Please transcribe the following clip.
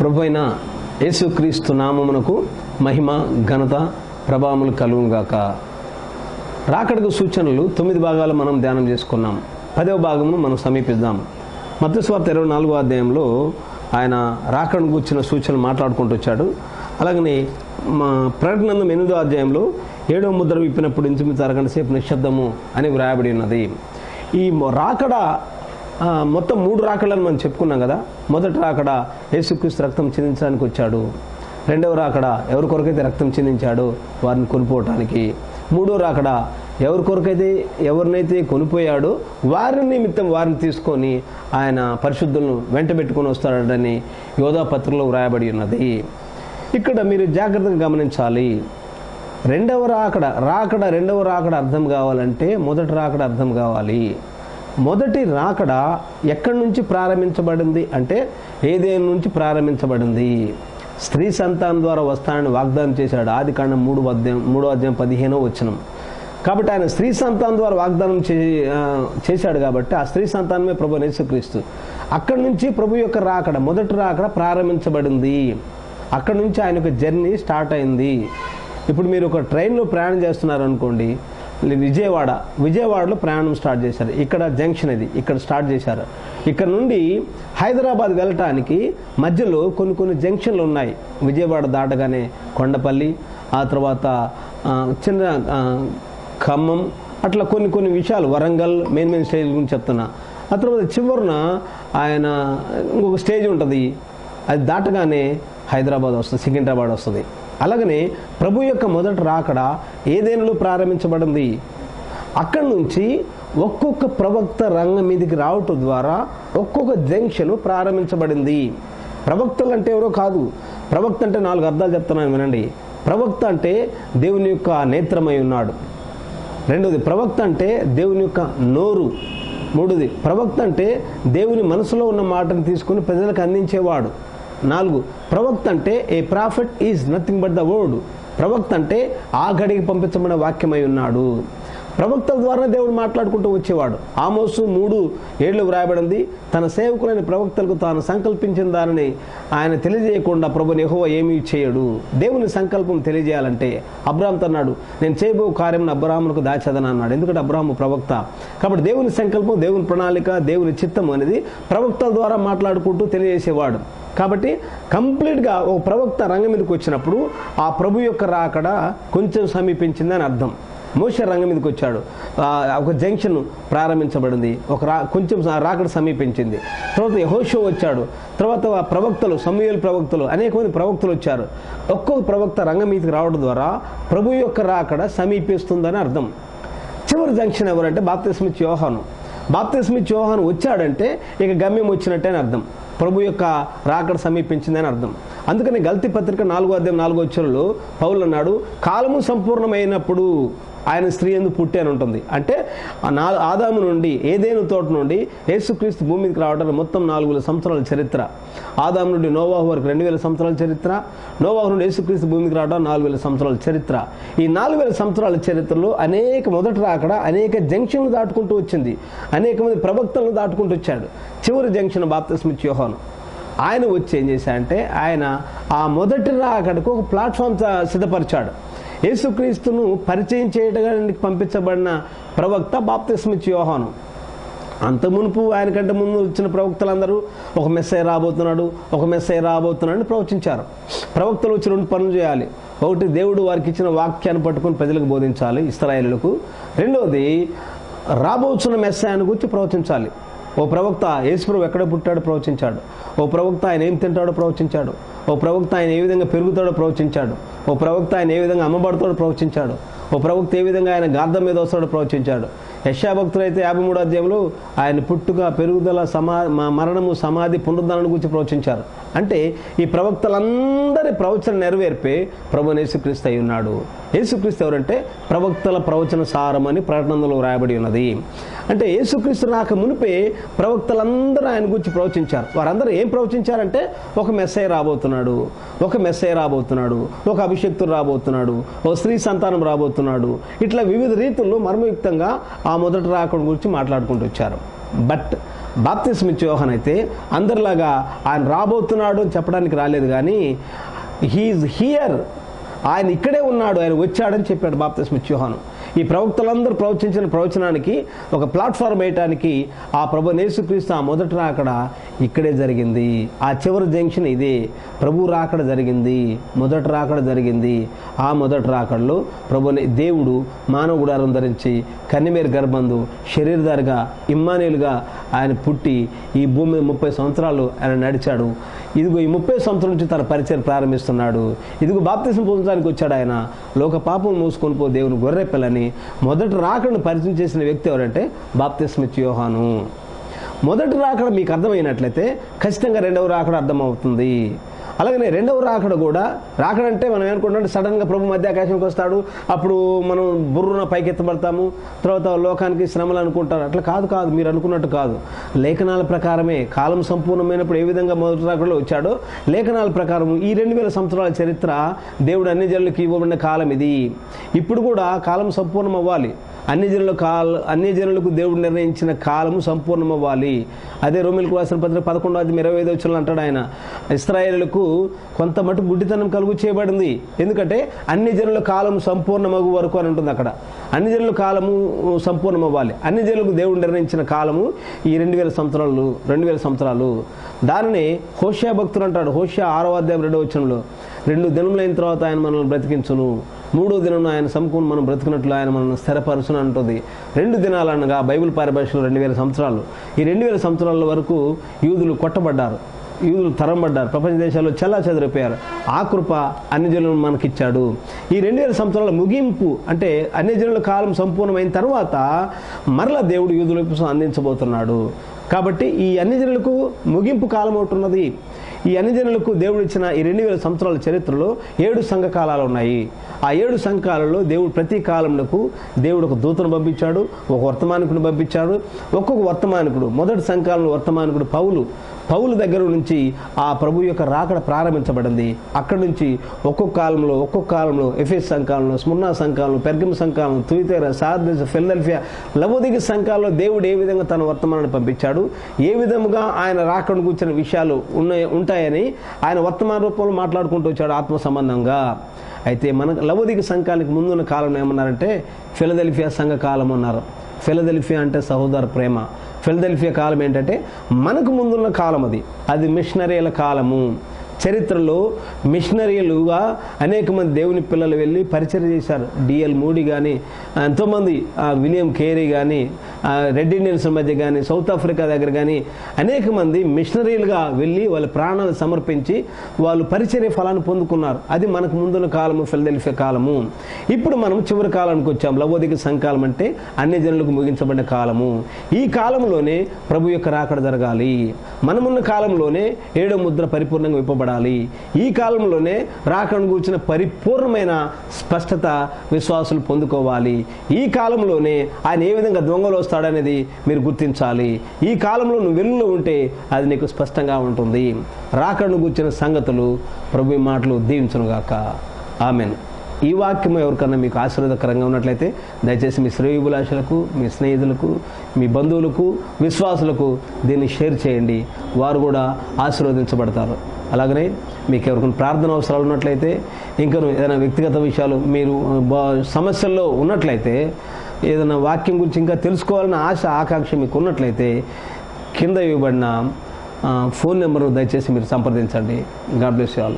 ప్రభు అయిన యేసుక్రీస్తు నామమునకు మహిమ ఘనత ప్రభావములు కలుగుగాక రాకడకు సూచనలు తొమ్మిది భాగాలు మనం ధ్యానం చేసుకున్నాం. పదవ భాగమును మనం సమీపిద్దాం. మత్స్వార్త ఇరవై నాలుగో అధ్యాయంలో ఆయన రాకడను వచ్చిన సూచనలు మాట్లాడుకుంటూ వచ్చాడు. అలాగనే మా ప్రకటనందం ఎనిమిదో అధ్యాయంలో ఏడవ ముద్ర విప్పినప్పుడు ఇంచుమించు అరగంట సేపు నిశ్శబ్దము అని వ్రాయబడి ఉన్నది. ఈ రాకడ మొత్తం మూడు రాకడలను మనం చెప్పుకున్నాం కదా. మొదటి రాకడ యేసుక్రీస్తు రక్తం చెందించడానికి వచ్చాడు. రెండవ రాకడ ఎవరి కొరకైతే రక్తం చిందించాడో వారిని కొనుక్కోవటానికి మూడో రాకడ ఎవరి కొరకైతే ఎవరినైతే కొనిపోయాడో వారి నిమిత్తం వారిని తీసుకొని ఆయన పరిశుద్ధులను వెంట పెట్టుకొని వస్తాడని యోధా పత్రికలో వ్రాయబడి ఉన్నది. ఇక్కడ మీరు జాగ్రత్తగా గమనించాలి. రెండవ రాకడ రాకడ రెండవ రాకడ అర్థం కావాలంటే మొదటి రాకడ అర్థం కావాలి. మొదటి రాకడ ఎక్కడి నుంచి ప్రారంభించబడింది అంటే ఏదేం నుంచి ప్రారంభించబడింది? స్త్రీ సంతానం ద్వారా వస్తానని వాగ్దానం చేశాడు. ఆది కాండం మూడు అధ్యాయం మూడో అధ్యాయం పదిహేనో వచనం. కాబట్టి ఆయన స్త్రీ సంతానం ద్వారా వాగ్దానం చే చేశాడు కాబట్టి ఆ స్త్రీ సంతానమే ప్రభు నేసుక్రీస్తు అక్కడి నుంచి ప్రభు యొక్క రాకడ మొదటి రాకడ ప్రారంభించబడింది. అక్కడి నుంచి ఆయన యొక్క జర్నీ స్టార్ట్ అయింది. ఇప్పుడు మీరు ఒక ట్రైన్లో ప్రయాణం చేస్తున్నారు అనుకోండి విజయవాడ విజయవాడలో ప్రయాణం స్టార్ట్ చేశారు. ఇక్కడ జంక్షన్ ఇది ఇక్కడ స్టార్ట్ చేశారు. ఇక్కడ నుండి హైదరాబాద్ వెళ్ళటానికి మధ్యలో కొన్ని కొన్ని జంక్షన్లు ఉన్నాయి. విజయవాడ దాటగానే కొండపల్లి ఆ తర్వాత చిన్న ఖమ్మం అట్లా కొన్ని కొన్ని విషయాలు వరంగల్ మెయిన్ మెయిన్ స్టేజ్ గురించి చెప్తున్నా. ఆ తర్వాత చివరిన ఆయన ఇంకొక స్టేజ్ ఉంటుంది. అది దాటగానే హైదరాబాద్ వస్తుంది సికింద్రాబాద్ వస్తుంది. అలాగనే ప్రభు యొక్క మొదటి రాకడ ఏదేనలో ప్రారంభించబడింది? అక్కడి నుంచి ఒక్కొక్క ప్రవక్త రంగం మీదకి రావటం ద్వారా ఒక్కొక్క జంక్షన్ ప్రారంభించబడింది. ప్రవక్తలు అంటే ఎవరో కాదు. ప్రవక్త అంటే నాలుగు అర్థాలు చెప్తున్నాను వినండి. ప్రవక్త అంటే దేవుని యొక్క నేత్రమై ఉన్నాడు. రెండోది ప్రవక్త అంటే దేవుని యొక్క నోరు. మూడోది ప్రవక్త అంటే దేవుని మనసులో ఉన్న మాటను తీసుకుని ప్రజలకు అందించేవాడు. నాలుగు. ప్రవక్త అంటే a prophet is nothing but the word ప్రవక్త అంటే ఆ గడికి పంపించబడిన వాక్యమై ఉన్నాడు. ప్రవక్తల ద్వారా దేవుడు మాట్లాడుకుంటూ వచ్చేవాడు. ఆమోసు మూడు ఏళ్ళు వ్రాయబడింది తన సేవకులైన ప్రవక్తలకు తాను సంకల్పించిన దానిని ఆయన తెలియజేయకుండా ప్రభు నెహోవ ఏమీ చేయడు. దేవుని సంకల్పం తెలియజేయాలంటే అబ్రాహం అన్నాడు నేను చేయబో కార్యం అబ్రాహ్మణకు దాచేదని? అన్నాడు. ఎందుకంటే అబ్రాహ్మ ప్రవక్త. కాబట్టి దేవుని సంకల్పం దేవుని ప్రణాళిక దేవుని చిత్తం అనేది ప్రవక్తల ద్వారా మాట్లాడుకుంటూ తెలియజేసేవాడు. కాబట్టి కంప్లీట్గా ఒక ప్రవక్త రంగం మీదకి వచ్చినప్పుడు ఆ ప్రభు యొక్క రాకడ కొంచెం సమీపించిందని అర్థం. మోస రంగం మీదకి వచ్చాడు. ఒక జంక్షన్ ప్రారంభించబడింది. ఒక రా కొంచెం రాకడ సమీపించింది. తర్వాత యహోషో వచ్చాడు. తర్వాత ఆ ప్రవక్తలు సమూహల ప్రవక్తలు అనేక మంది ప్రవక్తలు వచ్చారు. ఒక్కొక్క ప్రవక్త రంగం మీదకి రావడం ద్వారా ప్రభు యొక్క రాకడ సమీపిస్తుందని అర్థం. చివరి జంక్షన్ ఎవరంటే బాప్తిస్మిత్ యోహాను. బాప్తిస్మి యోహాను వచ్చాడంటే ఇక గమ్యం వచ్చినట్టే అని అర్థం. ప్రభు యొక్క రాకడ సమీపించిందని అర్థం. అందుకని గల్తీ పత్రిక నాలుగో అధ్యాయం నాలుగో వచ్చరంలో పౌలు అన్నాడు కాలము సంపూర్ణమైనప్పుడు ఆయన స్త్రీ ఎందు పుట్టి అని ఉంటుంది. అంటే ఆ నా ఆదాము నుండి ఏదేను తోట నుండి యేసుక్రీస్తు భూమికి రావడం మొత్తం నాలుగు సంవత్సరాల చరిత్ర. ఆదాము నుండి నోవాహు వరకు రెండు వేల సంవత్సరాల చరిత్ర. నోవాహు నుండి యేసుక్రీస్తు భూమికి రావడం నాలుగు వేల సంవత్సరాల చరిత్ర. ఈ నాలుగు వేల సంవత్సరాల చరిత్రలో అనేక మొదటి రాకడ అనేక జంక్షన్లు దాటుకుంటూ వచ్చింది. అనేక మంది ప్రవక్తలను దాటుకుంటూ వచ్చాడు. చివరి జంక్షన్ బాప్తిస్మిత్ యోహాను. ఆయన వచ్చి ఏం చేశాడంటే ఆయన ఆ మొదటి రాకడకు ఒక ప్లాట్ఫామ్ సిద్ధపరిచాడు. యేసుక్రీస్తును పరిచయం చేయడానికి పంపించబడిన ప్రవక్త బాప్తిస్మిచ్ యోహాను. అంత మునుపు ఆయన కంటే ముందు వచ్చిన ప్రవక్తలందరూ ఒక మెస్సై రాబోతున్నాడు ఒక మెస్సై రాబోతున్నాడు అని ప్రవచించారు. ప్రవక్తలు వచ్చి రెండు పనులు చేయాలి. ఒకటి దేవుడు వారికి ఇచ్చిన వాక్యాన్ని పట్టుకొని ప్రజలకు బోధించాలి ఇస్రాయేలులకు. రెండవది రాబోతున్న మెస్సాయను గురించి ప్రవచించాలి. ఓ ప్రవక్త యేసుప్రభు ఎక్కడ పుట్టాడో ప్రవచించాడు. ఓ ప్రవక్త ఆయన ఏం తింటాడో ప్రవచించాడు. ఓ ప్రవక్త ఆయన ఏ విధంగా పెరుగుతాడో ప్రవచించాడు. ఓ ప్రవక్త ఆయన ఏ విధంగా అమ్మబడతాడో ప్రవచించాడు. ఓ ప్రవక్త ఏ విధంగా ఆయన గార్థం మీద వస్తాడో ప్రవచించాడు. యశాభక్తులు అయితే యాభై మూడు అధ్యాయంలో ఆయన పుట్టుక పెరుగుదల సమా మరణము సమాధి పునరుద్ధరణ గురించి ప్రవచించారు. అంటే ఈ ప్రవక్తలందరి ప్రవచన నెరవేర్పే ప్రభు యేసుక్రీస్తు అయి ఉన్నాడు. యేసుక్రీస్తు ఎవరంటే ప్రవక్తల ప్రవచన సారం అని ప్రకటనలో రాయబడి ఉన్నది. అంటే యేసుక్రీస్తు రాక మునిపే ప్రవక్తలందరూ ఆయన గురించి ప్రవచించారు. వారందరూ ఏం ప్రవచించారంటే ఒక మెస్సై రాబోతున్నాడు ఒక మెస్సై రాబోతున్నాడు ఒక అభిషక్తుడు రాబోతున్నాడు ఒక స్త్రీ సంతానం రాబోతున్నాడు. ఇట్లా వివిధ రీతుల్లో మర్మయుక్తంగా ఆ మొదటి రాకడ గురించి మాట్లాడుకుంటూ వచ్చారు. బట్ బాప్తిస్మ ఇచ్చే అయితే అందరిలాగా ఆయన రాబోతున్నాడు అని చెప్పడానికి రాలేదు కానీ హీఈస్ హియర్ ఆయన ఇక్కడే ఉన్నాడు ఆయన వచ్చాడని చెప్పాడు బాప్తిస్మ ఇచ్చే యోహాను. ఈ ప్రవక్తలందరూ ప్రవచించిన ప్రవచనానికి ఒక ప్లాట్ఫామ్ వేయటానికి ఆ ప్రభు నేసుక్రీస్తు ఆ మొదట రాకడ ఇక్కడే జరిగింది. ఆ చివరి జంక్షన్ ఇదే. ప్రభు రాకడ జరిగింది మొదట రాకడ జరిగింది. ఆ మొదటి రాకడలో ప్రభు దేవుడు మానవ గుడారం ధరించి కన్నిమేరు గర్భందు శరీరధారిగా ఇమ్మానేలుగా ఆయన పుట్టి ఈ భూమి మీద ముప్పై సంవత్సరాలు ఆయన నడిచాడు. ఇదిగో ఈ ముప్పై సంవత్సరం నుంచి తన పరిచయం ప్రారంభిస్తున్నాడు. ఇదిగో బాప్తిసం ప్రపంచానికి వచ్చాడు ఆయన. లోక పాపం మూసుకొని పో దేవుని గొర్రెపిల్లని మొదటి రాకడను పరిచయం చేసిన వ్యక్తి ఎవరంటే బాప్తిస్మిత్ యోహాను. మొదటి రాకడ మీకు అర్థమైనట్లయితే ఖచ్చితంగా రెండవ రాకడ అర్థమవుతుంది. అలాగనే రెండవ రాకడ కూడా రాకడ అంటే మనం ఏమనుకుంటాం సడన్గా ప్రభు మధ్య ఆకాశంకి వస్తాడు అప్పుడు మనం బుర్రున పైకెత్తబడతాము తర్వాత లోకానికి శ్రమలు అనుకుంటారు. అట్లా కాదు కాదు మీరు అనుకున్నట్టు కాదు. లేఖనాల ప్రకారమే కాలం సంపూర్ణమైనప్పుడు ఏ విధంగా మొదటి రాకడలో వచ్చాడో లేఖనాల ప్రకారం ఈ రెండు వేల సంవత్సరాల చరిత్ర దేవుడు అన్ని జనులకు ఇవ్వబడిన కాలం ఇది. ఇప్పుడు కూడా కాలం సంపూర్ణం అవ్వాలి అన్ని జనుల కాల అన్ని జనులకు దేవుడు నిర్ణయించిన కాలము సంపూర్ణం అవ్వాలి అదే రోమిలకు రాసిన పత్రిక పదకొండో అది ఇరవై ఐదు వచ్చిన అంటాడు ఆయన ఇస్రాయేళ్ళకు కొంత మటు గుడ్డితనం కలుగు చేయబడింది. ఎందుకంటే అన్ని జనుల కాలం సంపూర్ణమగు వరకు అని ఉంటుంది అక్కడ. అన్ని జనుల కాలము సంపూర్ణం అవ్వాలి అన్ని జనులకు దేవుడు నిర్ణయించిన కాలము ఈ రెండు వేల సంవత్సరాలు రెండు వేల సంవత్సరాలు. దానిని హోషియా భక్తులు అంటాడు. హోషియా ఆరో అధ్యాయం రెండో వచ్చంలో రెండు దినములైన తర్వాత ఆయన మనల్ని బ్రతికించును. మూడో దినం ఆయన సమకూని మనం బ్రతికినట్లు ఆయన మనల్ని స్థిరపరచును అంటుంది. రెండు దినాలనగా బైబిల్ పారిభాషలో రెండు వేల సంవత్సరాలు. ఈ రెండు వేల సంవత్సరాల వరకు యూదులు కొట్టబడ్డారు. యూదులు తరంబడ్డారు. ప్రపంచ దేశాల్లో చల్లా చెదిరిపోయారు. ఆ కృప అన్ని జనులను మనకిచ్చాడు. ఈ రెండు వేల సంవత్సరాల ముగింపు అంటే అన్ని జనుల కాలం సంపూర్ణమైన తర్వాత మరల దేవుడు యూదులకు అందించబోతున్నాడు. కాబట్టి ఈ అన్ని జనులకు ముగింపు కాలం ఒకటి ఉన్నది. ఈ అన్ని జనులకు దేవుడు ఇచ్చిన ఈ రెండు వేల సంవత్సరాల చరిత్రలో ఏడు సంఘకాలాలు ఉన్నాయి. ఆ ఏడు సంఘకాలలో దేవుడు ప్రతి కాలంలో దేవుడు ఒక దూతను పంపించాడు ఒక వర్తమానికుడు పంపించాడు ఒక్కొక్క వర్తమానికుడు మొదటి సంఘకాలంలో వర్తమానికుడు పౌలు పౌలు దగ్గర నుంచి ఆ ప్రభు యొక్క రాకడ ప్రారంభించబడింది. అక్కడి నుంచి ఒక్కొక్క కాలంలో ఒక్కొక్క కాలంలో ఎఫ్ఎస్ సంఘకాలంలో స్మున్నా సంఘకాలంలో పెర్గం సంఘాలను తుయితేర సార్దెస్ ఫిలదెల్ఫియా లవోదిగి సంఘాల్లో దేవుడు ఏ విధంగా తన వర్తమానాన్ని పంపించాడు ఏ విధముగా ఆయన రాకడ కూర్చున్న విషయాలు ఉన్నాయి ఉంటాయని ఆయన వర్తమాన రూపంలో మాట్లాడుకుంటూ వచ్చాడు ఆత్మ సంబంధంగా. అయితే మన లవోదిక సంఘానికి ముందున్న కాలం ఏమన్నారంటే ఫిలదెల్ఫియా సంఘ కాలం అన్నారు. ఫిలదెల్ఫియా అంటే సహోదర ప్రేమ. ఫిలదెల్ఫియా కాలం ఏంటంటే మనకు ముందున్న కాలం అది. అది మిషనరీల కాలము. చరిత్రలో మిషనరీలుగా అనేక మంది దేవుని పిల్లలు వెళ్ళి పరిచయం చేశారు. డిఎల్ మూడి కానీ ఎంతోమంది విలియం కేరీ కానీ ఆ, రెడ్ ఇండియన్స్ మధ్య కానీ సౌత్ ఆఫ్రికా దగ్గర కానీ అనేక మంది మిషనరీలుగా వెళ్ళి వాళ్ళ ప్రాణాలు సమర్పించి వాళ్ళు పరిచర్య ఫలాన్ని పొందుకున్నారు. అది మనకు ముందున్న కాలము ఫిలదెల్ఫియా కాలము. ఇప్పుడు మనం చివరి కాలానికి వచ్చాం లవోదిక సంకాలం అంటే అన్ని జనులకు ముగించబడిన కాలము. ఈ కాలంలోనే ప్రభు యొక్క రాకడ జరగాలి. మనమున్న కాలంలోనే ఏడో ముద్ర పరిపూర్ణంగా విప్పబడాలి. ఈ కాలంలోనే రాకను కూర్చిన పరిపూర్ణమైన స్పష్టత విశ్వాసులు పొందుకోవాలి. ఈ కాలంలోనే ఆయన ఏ విధంగా దొంగలు వస్తాడనేది మీరు గుర్తించాలి. ఈ కాలంలో నువ్వు వెలుగులో ఉంటే అది నీకు స్పష్టంగా ఉంటుంది. రాకను కూర్చిన సంగతులు ప్రభు మాటలు దీవించనుగాక. ఆమెన్. ఈ వాక్యం ఎవరికన్నా మీకు ఆశీర్వాదకరంగా ఉన్నట్లయితే దయచేసి మీ శ్రేయుభిలాషులకు మీ స్నేహితులకు మీ బంధువులకు విశ్వాసులకు దీన్ని షేర్ చేయండి. వారు కూడా ఆశీర్వదించబడతారు. అలాగనే మీకు ఎవరికైనా ప్రార్థన అవసరాలు ఉన్నట్లయితే ఇంకా ఏదైనా వ్యక్తిగత విషయాలు మీరు బా- సమస్యల్లో ఉన్నట్లయితే ఏదైనా వాక్యం గురించి ఇంకా తెలుసుకోవాలన్న ఆశ ఆకాంక్ష మీకు ఉన్నట్లయితే కింద ఇవ్వబడిన ఫోన్ నెంబర్ దయచేసి మీరు సంప్రదించండి. God bless you all.